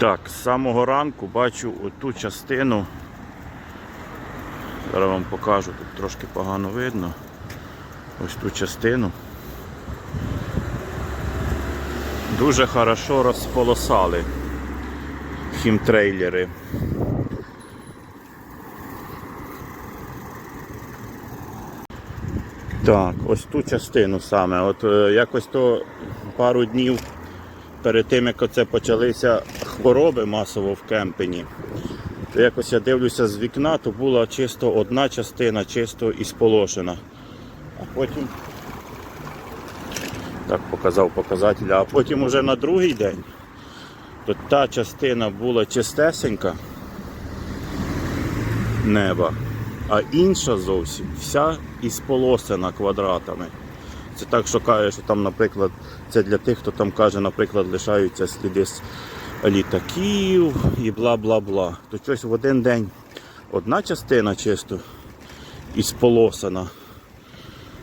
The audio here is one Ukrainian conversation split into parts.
Так, з самого ранку бачу оту частину. Зараз вам покажу, тут трошки погано видно. Ось ту частину. Дуже хорошо розполосали хімтрейлери. Так, ось ту частину саме. От е, якось то пару днів перед тим, як оце почалися хвороби масово в кемпені, то якось я дивлюся з вікна, то була чисто одна частина, чисто і сполошена. А потім так показав показатель, а потім уже на другий день, то та частина була чистесенька неба, а інша зовсім вся ісполосена квадратами. Це так, що каже, що там, наприклад, це для тих, хто там каже, наприклад, лишаються сліди літаків і бла-бла-бла. То щось в один день одна частина чисто ісполосана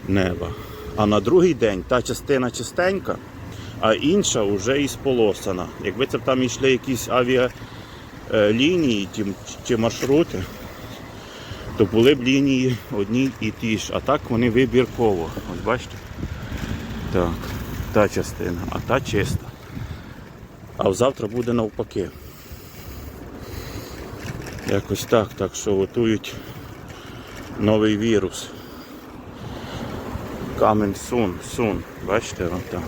неба. А на другий день та частина чистенька, а інша вже ісполосана. Якби це там йшли якісь авіалінії ті- чи маршрути, то були б лінії одні і ті ж. А так вони вибірково. Ось бачите? Так, та частина, а та чиста. А завтра буде навпаки. Якось так, так що готують новий вірус. Камень сун, сун, Бачите, вон там.